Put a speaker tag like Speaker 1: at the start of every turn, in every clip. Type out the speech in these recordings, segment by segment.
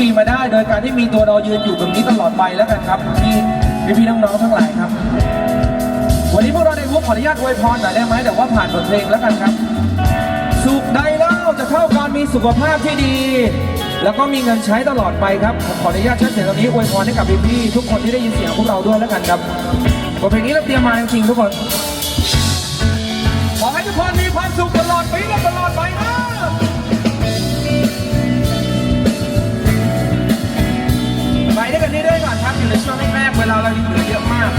Speaker 1: ปีมาได้ โดยการที่มีตัวเรายืนอยู่ตรงนี้ตลอดไปแล้วกันครับพี่พี่น้องๆทั้งหลายครับ วันนี้พวกเราในวงขออนุญาตอวยพรหน่อยได้ไหมแต่ว่าผ่านบทเพลงแล้วกันครับ สุขใดเล่าจะเท่าการมีสุขภาพที่ดี แล้วก็มีเงินใช้ตลอดไปครับผมขออนุญาตใช้เสียงตรงนี้อวยพรให้กับพี่ๆทุกคนที่ได้ยินเสียงพวกเราด้วยแล้วกันครับบทเพลงนี้เราเตรียมมาจริงๆทุกคน ขอให้ทุกคนมีความสุขตลอดปีและตลอดไป ได้วยกันนี่ด้วยก่อนครับอยู่ในช่วงแรกๆเวลาเรายังเหลือเยอะมาก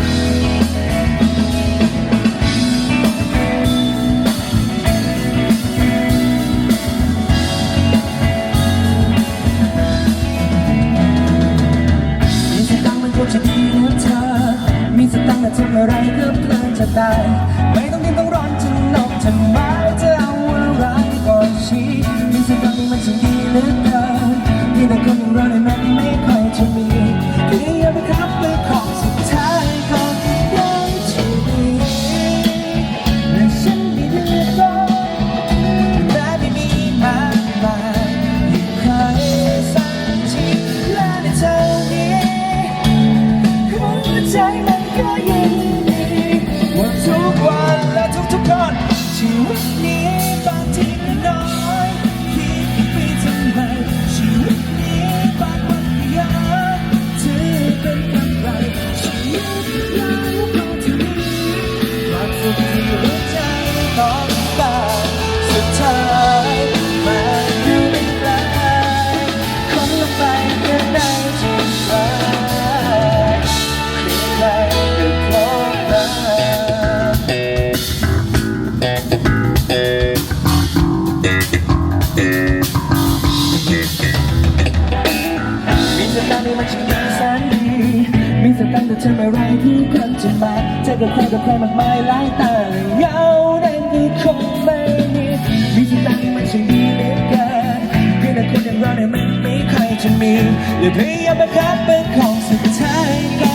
Speaker 2: ความสุขที่หัวใจต้อง อกับใครกับใครมากมายหลายตาเงาแดงคือคงไม่มีมีสตางค์นี่มันช่างดีเหลือเกินเพียงแต่คนอย่างเราเนี่ยมันไม่ใครจะมีเลยพยายามบังคับเป็นของสุดท้าย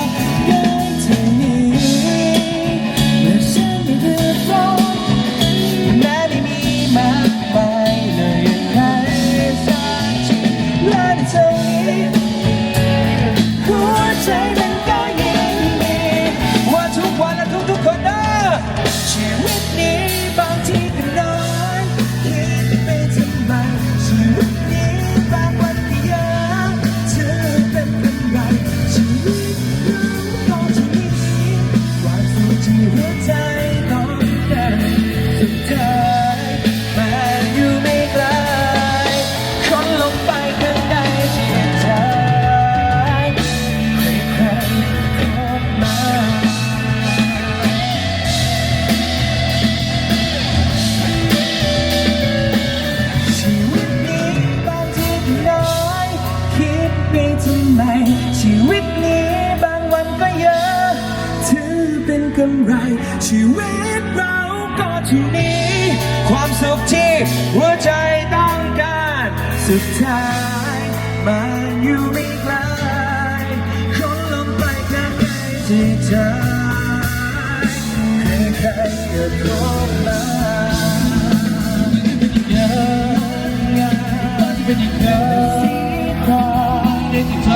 Speaker 2: เป็นไร ชีวิตเราก็ที่นี้ ความสุขที่หัวใจต้องการ สุดท้ายมันอยู่ไม่ไกลคนลงไปข้างในที่ใจใครๆก็พบมาเป็นอีกแล้วสีทองในใจ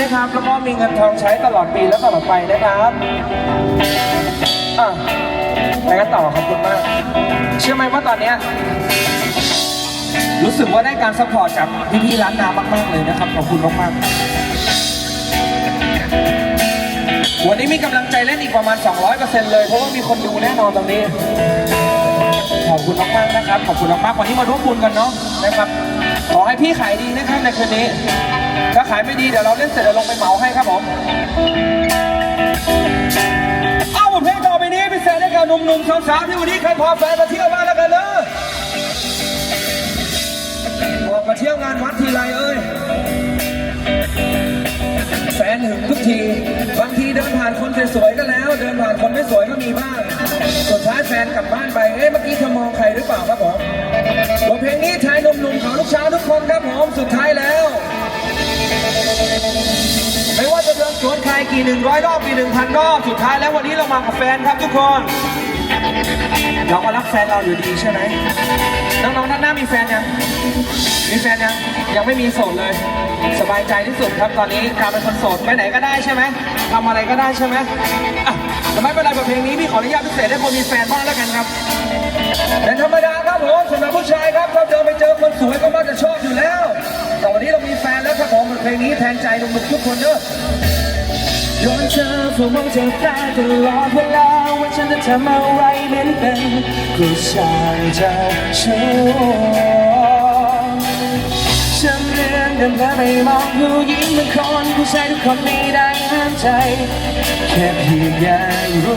Speaker 2: นะครั
Speaker 1: บ แล้วก็มีเงินทองใช้ตลอดปีและตลอดไปนะครับอะไปกันต่อขอบคุณมาก เชื่อไหมว่าตอนเนี้ยรู้สึกว่าได้การซัพพอร์ตจากพี่ๆร้านน้ำมากๆเลยนะครับขอบคุณมากๆวันนี้มีกำลังใจเล่นอีกประมาณ 200%เลย เพราะว่ามีคนดูแน่นอนตรงนี้ขอบคุณมากๆนะครับ ขอบคุณมากๆวันนี้มาร่วมบุญกันเนาะนะครับ ขอให้พี่ขายดีนะครับในคืนนี้ถ้าขายไม่ดีเดี๋ยวเราเล่นเสร็จเดี๋ยวลงไปเหมาให้ครับผม เอาบทเพลงต่อไปนี้พิเศษให้กับหนุ่มๆสาวๆที่วันนี้เคยพาแฟนมาเที่ยวบ้านแล้วกันเลยออกมาเที่ยวงานวัดทีไรเอ้ยแฟนหึงทุกที บางทีเดินผ่านคนสวยๆก็แล้ว เดินผ่านคนไม่สวยก็มีบ้าง สุดท้ายแฟนกลับบ้านไป เอ๊ะเมื่อกี้เธอมองใครหรือเปล่าครับผมบทเพลงนี้ชายหนุ่มๆของลูกช้างทุกคนครับผม สุดท้ายแล้ว ว่าจนสวนใครกี่หนึ่งร้อยรอบกี่หนึ่งพันรอบสุดท้ายแล้ววันนี้เรามากับแฟนครับทุกคน เราก็รักแฟนเราอยู่ดีใช่ไหมน้องๆท่านหน้ามีแฟนยังมีแฟนยังยังไม่มีโสดเลย สบายใจที่สุดครับตอนนี้การเป็นคนโสดไปไหนก็ได้ใช่ไหมทำอะไรก็ได้ใช่ไหมอะแต่ไม่เป็นไรบทเพลงนี้พี่ขออนุญาตพิเศษให้คนมีแฟนบ้างแล้วกันครับเป็นธรรมดาครับผมสำหรับผู้ชายครับถ้าเดินไปเจอคนสวยก็มักจะชอบอยู่แล้ว แต่วันนี้เรามีแฟนแล้วครับผมบทเพลงนี้แทนใจหนุ่มๆทุกคนเด้อ
Speaker 2: โดนเธอฝูมองเธอตาตลอดเวลาว่าฉันจะทำอะไรเหมือนเป็นผู้ชายเจะชู้ฉันเรียนเดินเธอไปมองผู้หญิงบางคนผู้ชายทุกคนไม่ได้ห้ามใจ แค่เพียงอยากรู้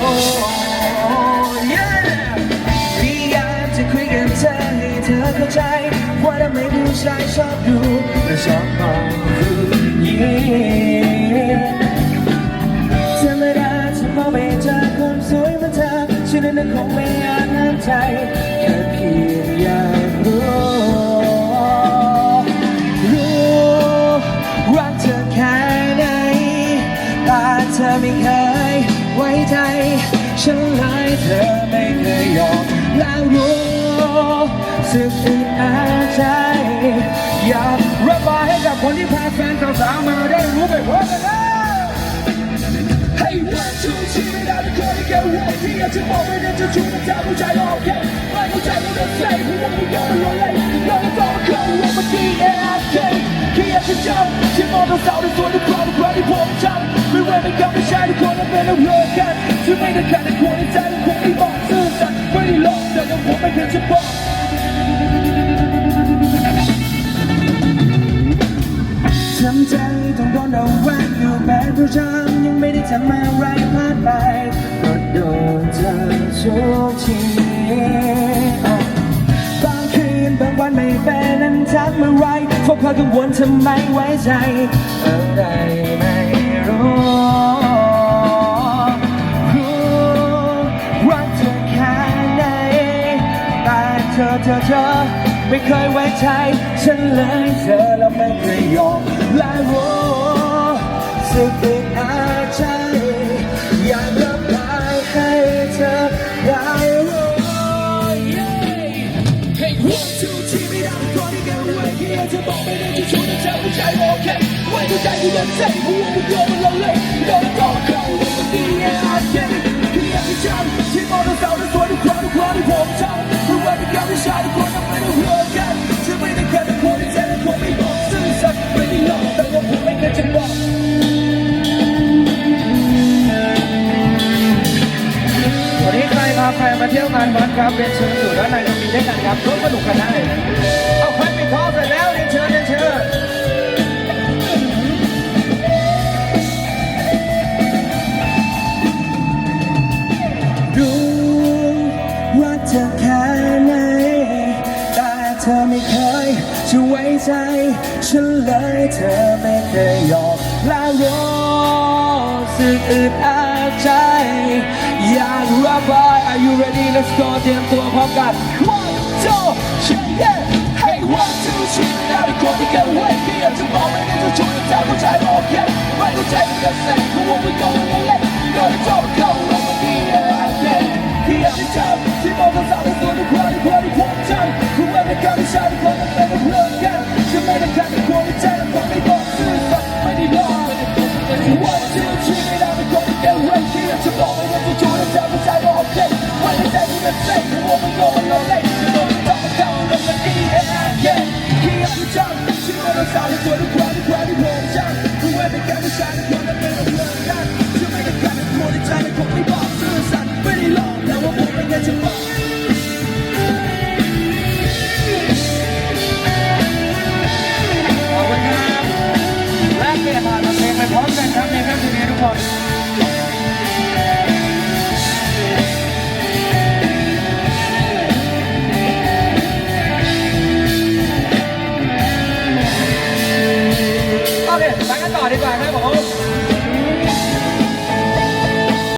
Speaker 2: พยายามจะคุยกับเธอให้เธอเข้าใจ ว่าทำไมผู้ชายชอบดูและชอบมองผู้หญิง ใจแค่เพียงอยากรู้รู้รักเธอแค่ไหนแต่เธอไม่เคยไว้ใจ ฉันเลยเธอไม่เคยยอมแล้วรู้สึกอึดอัดใจ อยาก
Speaker 1: ระบายให้กับคนที่พาแฟนสาวๆมาได้รู้ไปพร้อมกันนะ
Speaker 2: ให้วันชูชี วิตเราเป็นคนที่เก่งเรื่องที่อยากจะบอกไม่ได้จะชูมันจะผู้ชายโอเคไม่เข้าใจไม่ต้องใส่เพราะว่าไม่ยอมรอเลยเราต้องเข้าว่ามัน กังวลทำไมไว้ใจ อะไรไม่รู้ รู้รักเธอแค่ไหนแต่เธอเธอเธอไม่เคยไว้ใจ ฉันเลยเธอแล้วไม่เคยยอมและรู้สึก ยากจะจำที่มองสาวที่สวยทุกคนทุกคนที่ผมจำรู้ว่าเป็นกับผู้ชายทุกคนนั้นไม่ได้เพื่อกันจะไม่ได้แค่ทุกคนที่ใจและคงไม่บอกซื่อสัตย์ไม่ได้หลอกแต่ว่าผมไม่เคยจะบอก
Speaker 1: วันนี้ใครพาใครมาเที่ยวงานวัดครับเรียนเชิญสู่ด้านในตรงนี้ด้วยกันครับร่วมสนุกกันได้เอาใครปิด
Speaker 2: ฉันเลยเธอไม่เคยยอมและรู้สึกอึดอัดใจ อยากระบาย Are you ready let's go เตรียมตัวพร้อมกัน One two three yeah Hey one two three ไม่ได้เป็นคนที่เก่งเว้ยที่อยากจะบอกไม่ได้จะช่วยใจผู้ชายโอเคไม่ต้องใจไม่ต้องใส่เพราะว่าไม่ยอมเล่นโดนจบเข้าลง Yeah, king of the jungle, she wrote a solid for the quality, quality, warm jump. Whoever got the shot, it's one of them, I'm not done. To make a cut, it's more than trying to put me off. Suicide, pretty long, now I'm moving at your box. พร้อมกันครับในแฟ
Speaker 1: นเพลงทุกคน